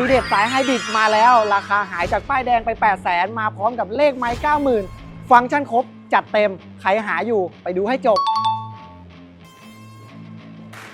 ทีเด็ดสายไฮบริดมาแล้ว ราคาหายจากป้ายแดงไป 8 0 0แสนมาพร้อมกับเลขไม้90,000 ฟังก์ชันครบ จัดเต็ม ใครหาอยู่ไปดูให้จบ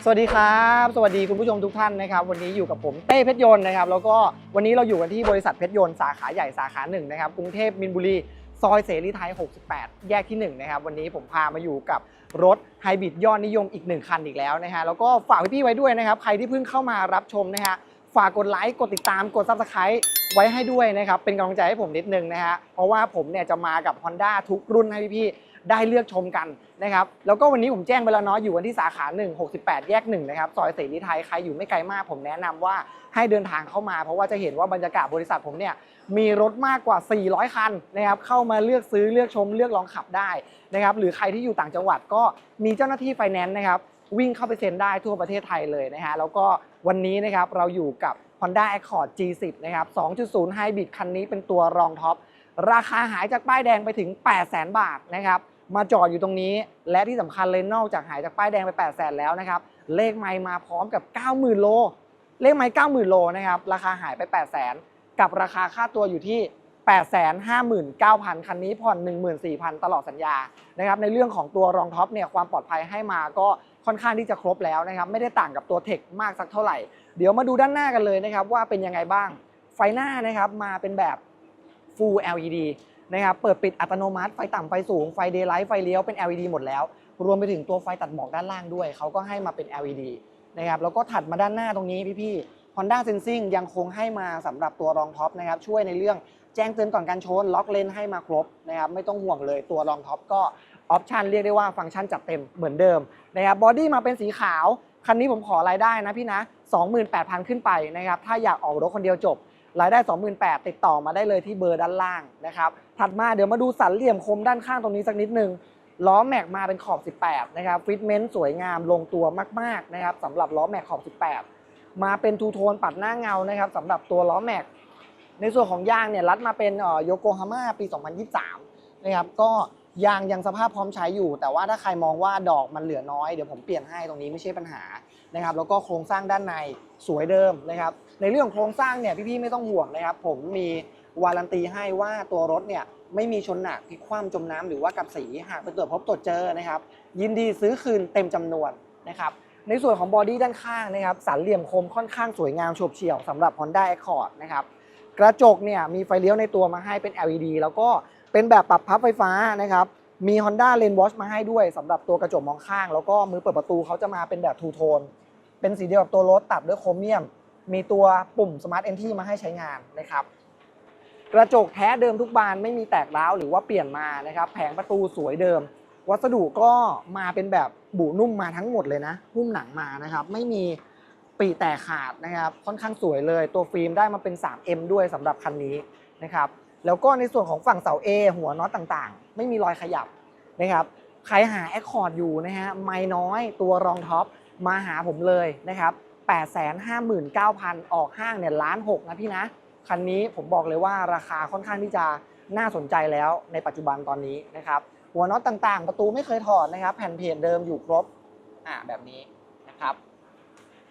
สวัสดีครับ สวัสดีคุณผู้ชมทุกท่านนะครับ วันนี้อยู่กับผมเต้เพชรยนต์นะครับ แล้วก็วันนี้เราอยู่กันที่บริษัทเพชรยนต์สาขาใหญ่สาขาหนึ่งนะครับกรุงเทพมินบุรีซอยเสรีไทย 68 แยกที่ 1 นะครับ วันนี้ผมพามาอยู่กับรถไฮบริดยอดนิยมอีก 1 คันอีกแล้วนะฮะ แล้วก็ฝากพี่ๆไว้ด้วยนะครับ ใครที่เพิ่งเข้ามารับชมนะฮะ ฝากกดไลค์กดติดตามกด Subscribe ไว้ให้ด้วยนะครับ เป็นกำลังใจให้ผมนิดนึงนะฮะเพราะว่าผมเนี่ยจะมากับ Honda ทุกรุ่นให้พี่ๆได้เลือกชมกันนะครับแล้วก็วันนี้ผมแจ้งไปแล้วเนาะอยู่กันที่สาขา 1 68 แยก1นะครับซอยเสรีไทยใครอยู่ไม่ไกลมาก ผมแนะนำว่าให้เดินทางเข้ามา เพราะว่าจะเห็นว่าบรรยากาศบริษัทผมเนี่ยมีรถมากกว่า 400 คันนะครับเข้ามาเลือกซื้อเลือกชมเลือกลองขับได้นะครับหรือใครที่อยู่ต่างจังหวัดก็มีเจ้าหน้าที่ไฟแนนซ์นะครับ วิ่งเข้าไปเซ็นได้ทั่วประเทศไทยเลยนะฮะแล้วก็ วันนี้นะครับเราอยู่กับ Honda Accord G10 นะครับ 2.0 Hybrid คันนี้เป็นตัวรองท็อป ราคาหายจากป้ายแดงไปถึง 800,000 บาทนะครับ มาจอดอยู่ตรงนี้ และที่สำคัญเลยนอกจากหายจากป้ายแดงไป 800,000แล้วนะครับ เลขไมล์มาพร้อมกับ 90,000 โล เลขไมล์90,000 โลนะครับ ราคาหายไป 800,000 กับราคาค่าตัวอยู่ที่859,000 คันนี้ผ่อน 14,000 ตลอดสัญญา นะครับ ในเรื่องของตัวรองท็อปเนี่ย ความปลอดภัยให้มาก็ ค่อนข้างที่จะครบแล้วนะครับไม่ได้ต่างกับตัวเทคมากสักเท่าไหร่ เดี๋ยวมาดูด้านหน้ากันเลยนะครับว่าเป็นยังไงบ้าง ไฟหน้านะครับมาเป็นแบบ Full LED นะครับเปิดปิดอัตโนมัติไฟต่ำไฟสูงไฟ Daylight ไฟเลี้ยวเป็น LED หมดแล้ว รวมไปถึงตัวไฟตัดหมอกด้านล่างด้วย เขาก็ให้มาเป็น LED นะครับแล้วก็ถัดมาด้านหน้าตรงนี้พี่ๆ Honda Sensing ยังคงให้มาสำหรับตัวรองท็อปนะครับช่วยในเรื่องแจ้งเตือนก่อนการชนล็อกเลนให้มาครบนะครับไม่ต้องห่วงเลยตัวรองท็อปก็ ออปชันเรียกได้ว่าฟังก์ชันจัดเต็มเหมือนเดิมนะครับบอดี้มาเป็นสีขาว คันนี้ผมขอรายได้นะพี่นะ 28,000 ขึ้นไปนะครับถ้าอยากออกรถคนเดียวจบ รายได้ 28,000 ติดต่อมาได้เลยที่เบอร์ด้านล่างนะครับถัดมาเดี๋ยวมาดูสันเหลี่ยมคมด้านข้างตรงนี้สักนิดนึงล้อแม็กมาเป็นขอบ 18 นะครับฟิตเมนต์สวยงามลงตัวมากๆนะครับสำหรับล้อแม็กขอบ 18 มาเป็นทูโทนปัดหน้าเงานะครับสำหรับตัวล้อแม็กในส่วนของยางเนี่ยรัดมาเป็นโยโกฮาม่าปี 2023 นะครับก็ ยางยังสภาพพร้อมใช้อยู่ แต่ว่าถ้าใครมองว่าดอกมันเหลือน้อยเดี๋ยวผมเปลี่ยนให้ตรงนี้ไม่ใช่ปัญหานะครับแล้วก็โครงสร้างด้านในสวยเดิมนะครับในเรื่องโครงสร้างเนี่ยพี่ๆไม่ต้องห่วงนะครับ ผมมีวารันตีให้ว่าตัวรถเนี่ยไม่มีชนหนักพลิคว่ำจมน้ำหรือว่ากับสีหากไปตรวจพบตรวจเจอนะครับ ยินดีซื้อคืนเต็มจำนวนนะครับในส่วนของบอดี้ด้านข้างนะครับสันเหลี่ยมคมค่อนข้างสวยงามโฉบเฉี่ยวสำหรับ Honda Accord นะครับกระจกเนี่ยมีไฟเลี้ยวในตัวมาให้เป็น LED แล้วก็ เป็นแบบปรับพับไฟฟ้านะครับมี Honda Lane Watch มาให้ด้วยสำหรับตัวกระจกมองข้าง แล้วก็มือเปิดประตูเขาจะมาเป็นแบบทูโทนเป็นสีเดียวกับตัวรถตัดด้วยโครเมียม มีตัวปุ่ม Smart Entry มาให้ใช้งานนะครับกระจกแท้เดิมทุกบานไม่มีแตกร้าวหรือว่าเปลี่ยนมานะครับแผงประตูสวยเดิม วัสดุก็มาเป็นแบบบุนุ่มมาทั้งหมดเลยนะหุ้มหนังมานะครับไม่มีปีแตกขาดนะครับค่อนข้างสวยเลย ตัวฟิล์มได้มาเป็น 3M ด้วยสำหรับคันนี้นะครับ แล้วก็ในส่วนของฝั่งเสา A หัวน็อตต่างๆ ไม่มีรอยขยับนะครับใครหา Accord อยู่นะฮะไม่น้อยตัวรองท็อปมาหาผมเลยนะครับ859,000 ออกห้างเนี่ยล้านหกนะพี่นะ คันนี้ผมบอกเลยว่าราคาค่อนข้างที่จะน่าสนใจแล้วในปัจจุบันตอนนี้นะครับ หัวน็อตต่างๆ ประตูไม่เคยถอดนะครับ แผ่นเพจเดิมอยู่ครบอ่าแบบนี้นะครับ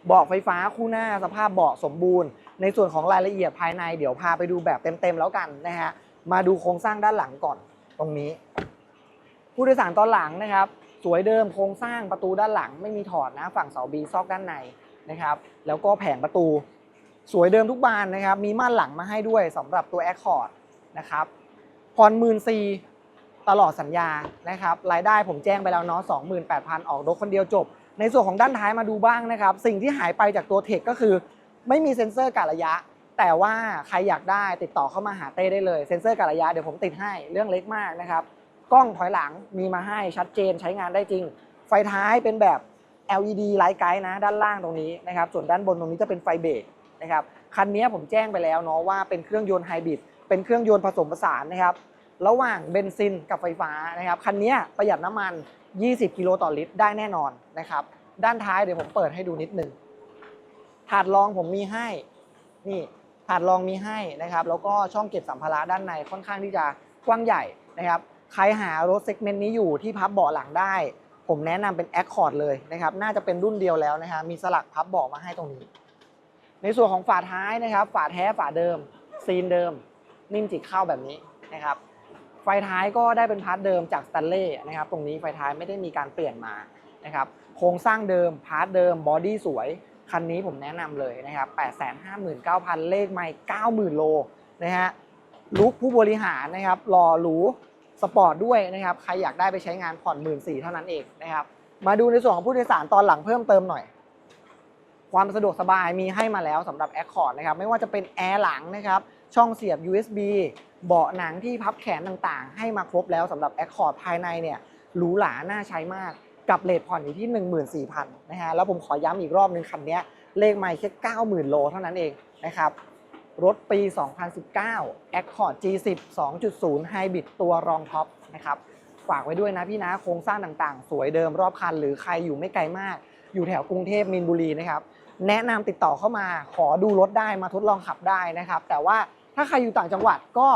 เบาะไฟฟ้าคู่หน้าสภาพเบาะสมบูรณ์ ในส่วนของรายละเอียดภายในเดี๋ยวพาไปดูแบบเต็มๆแล้วกันนะฮะมาดูโครงสร้างด้านหลังก่อนตรงนี้ ผู้โดยสารตอนหลังนะครับ สวยเดิมโครงสร้างประตูด้านหลังไม่มีถอดนะฝั่งเสาบีซอกด้านในนะครับ แล้วก็แผงประตู สวยเดิมทุกบานนะครับ มีม่านหลังมาให้ด้วยสำหรับตัว Accord นะครับผ่อนหมื่นซีตลอดสัญญานะครับรายได้ผมแจ้งไปแล้วเนาะ28,000 ออกรถคนเดียวจบ ในส่วนของด้านท้ายมาดูบ้างนะครับ สิ่งที่หายไปจากตัวเทคก็คือ ไม่มีเซ็นเซอร์กะระยะ แต่ว่าใครอยากได้ติดต่อเข้ามาหาเต้ได้เลยเซ็นเซอร์กะระยะเดี๋ยวผมติดให้เรื่องเล็กมากนะครับกล้องถอยหลังมีมาให้ชัดเจนใช้งานได้จริง ไฟท้ายเป็นแบบ LED ไลท์ไกด์นะ ด้านล่างตรงนี้นะครับส่วนด้านบนตรงนี้จะเป็นไฟเบรกนะครับคันนี้ผมแจ้งไปแล้วเนาะว่าเป็นเครื่องยนต์ไฮบริดเป็นเครื่องยนต์ผสมผสานนะครับระหว่างเบนซินกับไฟฟ้านะครับคันนี้ประหยัดน้ำมัน 20 กิโลต่อลิตรได้แน่นอนนะครับด้านท้ายเดี๋ยวผมเปิดให้ดูนิดนึง ถาดรองผมมีให้ นี่ถาดรองมีให้นะครับ แล้วก็ช่องเก็บสัมภาระด้านในค่อนข้างที่จะกว้างใหญ่นะครับ ใครหารถเซกเมนต์นี้อยู่ที่พับเบาะหลังได้ ผมแนะนำเป็น Accord เลยนะครับ น่าจะเป็นรุ่นเดียวแล้วนะฮะมีสลักพับเบาะมาให้ตรงนี้ ในส่วนของฝาท้ายนะครับ ฝาแท้ฝาเดิม ซีนเดิม นิ่มจิกเข้าแบบนี้นะครับ ไฟท้ายก็ได้เป็นพาร์ทเดิมจากสแตนเล่นะครับ ตรงนี้ไฟท้ายไม่ได้มีการเปลี่ยนมานะครับ โครงสร้างเดิม พาร์ทเดิม บอดี้สวย คันนี้ผมแนะนำเลยนะครับ 859,000 เลขไม่90,000 โลนะฮะลุกผู้บริหารนะครับรอหรูสปอร์ตด้วยนะครับ ใครอยากได้ไปใช้งานผ่อนหมื่นสี่เท่านั้นเองนะครับ มาดูในส่วนของผู้โดยสารตอนหลังเพิ่มเติมหน่อย ความสะดวกสบายมีให้มาแล้วสำหรับ Accord นะครับ ไม่ว่าจะเป็นแอร์หลังนะครับ ช่องเสียบ USB เบาะหนังที่พับแขนต่างๆ ให้มาครบแล้วสำหรับ Accord ภายในเนี่ยหรูหราน่าใช้มาก กับเลทผ่อนอยู่ที่ 14,000นะฮะแล้วผมขอย้ำอีกรอบนึงคันนี้เลขไม่แค่ 90,000 โลเท่านั้นเองนะครับรถปี 2019 Accord G10 2.0 Hybrid ตัวรองท็อปนะครับฝากไว้ด้วยนะพี่นะโครงสร้างต่างๆ สวยเดิมรอบคัน หรือใครอยู่ไม่ไกลมาก อยู่แถวกรุงเทพมีนบุรีนะครับแนะนำติดต่อเข้ามาขอดูรถได้มาทดลองขับได้นะครับ แต่ว่าถ้าใครอยู่ต่างจังหวัดก็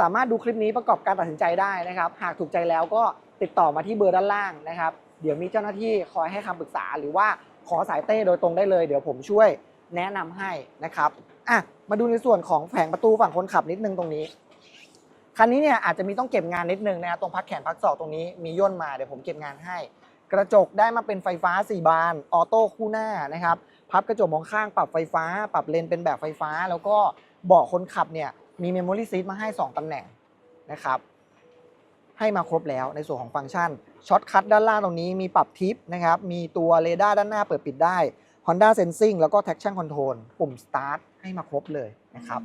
สามารถดูคลิปนี้ประกอบการตัดสินใจได้นะครับ หากถูกใจแล้วก็ติดต่อมาที่เบอร์ด้านล่างนะครับ เดี๋ยวมีเจ้าหน้าที่คอยให้คำปรึกษา หรือว่าขอสายเต้โดยตรงได้เลย เดี๋ยวผมช่วยแนะนำให้นะครับอะมาดูในส่วนของแผงประตูฝั่งคนขับนิดนึงตรงนี้คันนี้เนี่ยอาจจะมีต้องเก็บงานนิดนึงนะตรงพักแขนพักศอกตรงนี้มีย่นมาเดี๋ยวผมเก็บงานให้ กระจกได้มาเป็นไฟฟ้า 4 บานออโต้คู่หน้านะครับพับกระจกมองข้างปรับไฟฟ้า ปรับเลนเป็นแบบไฟฟ้า แล้วก็เบาะคนขับเนี่ยมีเมมโมรี่ซีทมาให้ 2ตำแหน่งนะครับให้มาครบแล้วในส่วนของฟังก์ชัน ช็อตคัทด้านล่างตรงนี้มีปรับทิปนะครับ มีตัวเรดาร์ด้านหน้าเปิดปิดได้ Honda Sensing แล้วก็ Traction Control ปุ่ม Start ให้มาครบเลยนะครับ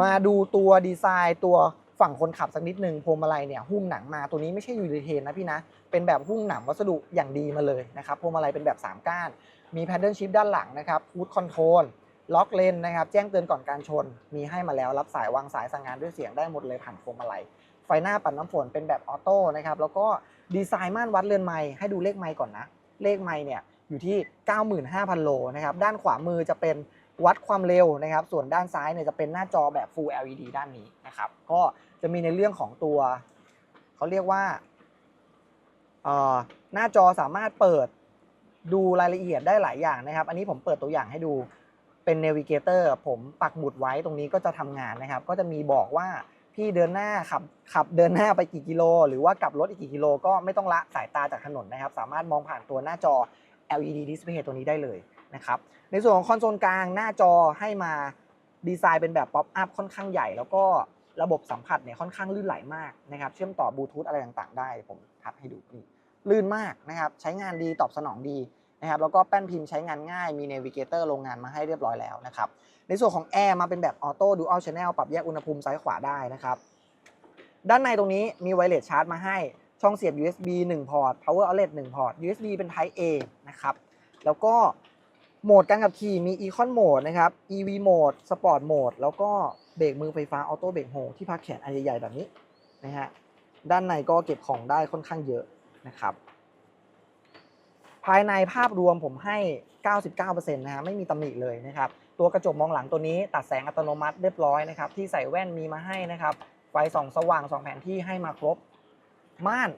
มาดูตัวดีไซน์ตัวฝั่งคนขับสักนิดนึงพวงมาลัยเนี่ยหุ้มหนังมาตัวนี้ไม่ใช่ยูริเทนนะพี่นะ เป็นแบบหุ้มหนังวัสดุอย่างดีมาเลยนะครับพวงมาลัยเป็นแบบ 3 ก้าน มีแพดเดิลชิพด้านหลังนะครับฟูดคอนโทรลล็อกเลนนะครับ แจ้งเตือนก่อนการชน มีให้มาแล้วรับสายวางสายสั่งงานด้วยเสียงได้หมดเลยผ่านพวงมาลัย ไฟหน้าปัดน้ำฝนเป็นแบบออโต้นะครับแล้วก็ดีไซน์ม่านวัดเรือนไม้ให้ดูเลขไม้ก่อนนะ เลขไม้เนี่ยอยู่ที่ 95,000 โลนะครับด้านขวามือจะเป็นวัดความเร็วนะครับ ส่วนด้านซ้ายเนี่ยจะเป็นหน้าจอแบบ Full LED ด้านนี้นะครับ ก็จะมีในเรื่องของตัว เขาเรียกว่าเอ่อหน้าจอสามารถเปิดดูรายละเอียดได้หลายอย่างนะครับ อันนี้ผมเปิดตัวอย่างให้ดูเป็น Navigator ผมปักหมุดไว้ตรงนี้ก็จะทำงานนะครับ ก็จะมีบอกว่า พี่เดินหน้าขับขับเดินหน้าไปกี่กิโล หรือว่ากลับรถอีกกี่กิโลก็ไม่ต้องละสายตาจากถนนนะครับ สามารถมองผ่านตัวหน้าจอ LED display ตัวนี้ได้เลยนะครับในส่วนของคอนโซลกลางหน้าจอให้มาดีไซน์เป็นแบบป๊อปอัพค่อนข้างใหญ่ แล้วก็ระบบสัมผัสเนี่ยค่อนข้างลื่นไหลมากนะครับ เชื่อมต่อบลูทูธอะไรต่างๆ ได้ผมทับให้ดูนี่ลื่นมากนะครับ ใช้งานดีตอบสนองดี นะครับแล้วก็แป้นพิมพ์ใช้งานง่ายมีเนวิเกเตอร์โรงงานมาให้เรียบร้อยแล้วนะครับในส่วนของแอร์มาเป็นแบบออโต้ดูอัลชแนลปรับแยกอุณหภูมิซ้ายขวาได้นะครับด้านในตรงนี้มีไวเลสชาร์จมาให้ช่องเสียบ USB 1 พอร์ต power outlet 1 พอร์ต USB เป็น Type A นะครับแล้วก็โหมดการขับขี่มี Econ Mode นะครับ EV Mode Sport Mode แล้วก็เบรกมือไฟฟ้า Auto Brake Hold ที่พักแขนอันใหญ่ๆแบบนี้นะฮะด้านในก็เก็บของได้ค่อนข้างเยอะนะครับ ภายในภาพรวมผมให้ 99%นะฮะไม่มีตำหนิเลยนะครับ ตัวกระจกมองหลังตัวนี้ตัดแสงอัตโนมัติเรียบร้อยนะครับ ที่ใส่แว่นมีมาให้นะครับ ไฟส่องสว่างส่องแผนที่ให้มาครบ ม่าน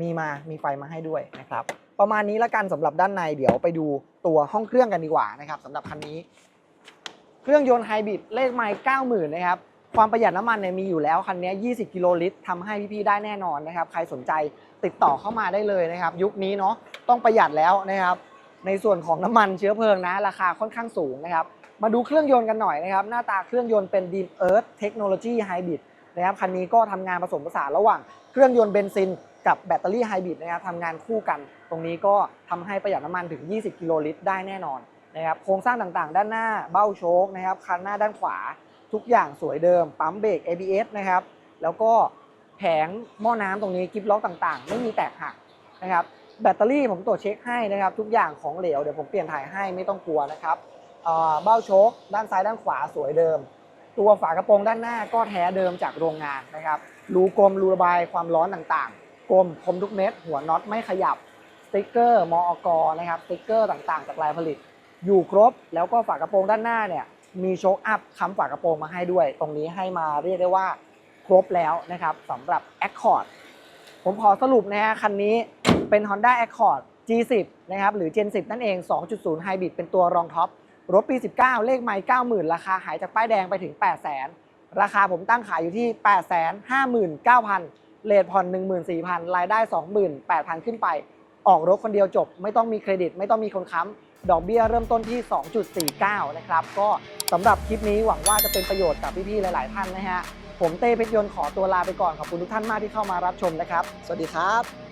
มีมา มีไฟมาให้ด้วยนะครับ ประมาณนี้ละกันสำหรับด้านในเดี๋ยวไปดูตัวห้องเครื่องกันดีกว่านะครับสำหรับคันนี้ เครื่องยนต์ไฮบริดเลขไมล์90,000 นะครับ ความประหยัดน้ำมันเนี่ยมีอยู่แล้วคันนี้ 20 กิโลลิตรทำให้พี่ๆได้แน่นอนนะครับ ใครสนใจติดต่อเข้ามาได้เลยนะครับ ยุคนี้เนาะต้องประหยัดแล้วนะครับ ในส่วนของน้ำมันเชื้อเพลิงนะ ราคาค่อนข้างสูงนะครับ มาดูเครื่องยนต์กันหน่อยนะครับ หน้าตาเครื่องยนต์เป็น Deep Earth Technology Hybrid นะครับคันนี้ก็ทำงานผสมผสานระหว่างเครื่องยนต์เบนซินกับแบตเตอรี่ไฮบริดนะครับทำงานคู่กัน ตรงนี้ก็ทำให้ประหยัดน้ำมันถึง 20 กิโลลิตรได้แน่นอนนะครับโครงสร้างต่างๆ ด้านหน้าเบ้าโชคนะครับคันหน้าด้านขวา ทุกอย่างสวยเดิม ปั๊มเบรก ABS นะครับ แล้วก็แผงหม้อน้ำตรงนี้กิฟล็อกต่างๆ ไม่มีแตกหักนะครับแบตเตอรี่ผมตรวจเช็คให้นะครับ ทุกอย่างของเหลวเดี๋ยวผมเปลี่ยนถ่ายให้ไม่ต้องกลัวนะครับเบ้าโชคด้านซ้ายด้านขวาสวยเดิม ตัวฝากระโปรงด้านหน้าก็แท้เดิมจากโรงงานนะครับรูกลมรูระบายความร้อนต่างๆกลมคมทุกเม็ดหัวน็อตไม่ขยับสติ๊กเกอร์มอกนะครับสติ๊กเกอร์ต่างๆจากลายผลิต อยู่ครบแล้วก็ฝากระโปรงด้านหน้าเนี่ย มีโชคอัพค้ำฝากระโปรงมาให้ด้วย ตรงนี้ให้มาเรียกได้ว่าครบแล้วนะครับสำหรับ Accord ผมขอสรุปนะฮะคันนี้เป็น Honda Accord G10 นะครับหรือ Gen 10 นั่นเอง 2.0 Hybrid เป็นตัวรองท็อปรถปี 19 เลขไม่90,000 ราคาหายจากป้ายแดงไปถึง 800,000 ราคาผมตั้งขายอยู่ที่ 859,000 เลทผ่อน 14,000 รายได้ 28,000 ขึ้นไป ออกรถคนเดียวจบ ไม่ต้องมีเครดิต ไม่ต้องมีคนค้ำ ดอกเบี้ยเริ่มต้นที่ 2.49 นะครับ ก็สำหรับคลิปนี้หวังว่าจะเป็นประโยชน์กับพี่ๆ หลาย ๆ ท่านนะฮะ ผมเต้เพชรยนต์ขอตัวลาไปก่อน ขอบคุณทุกท่านมากที่เข้ามารับชมนะครับ สวัสดีครับ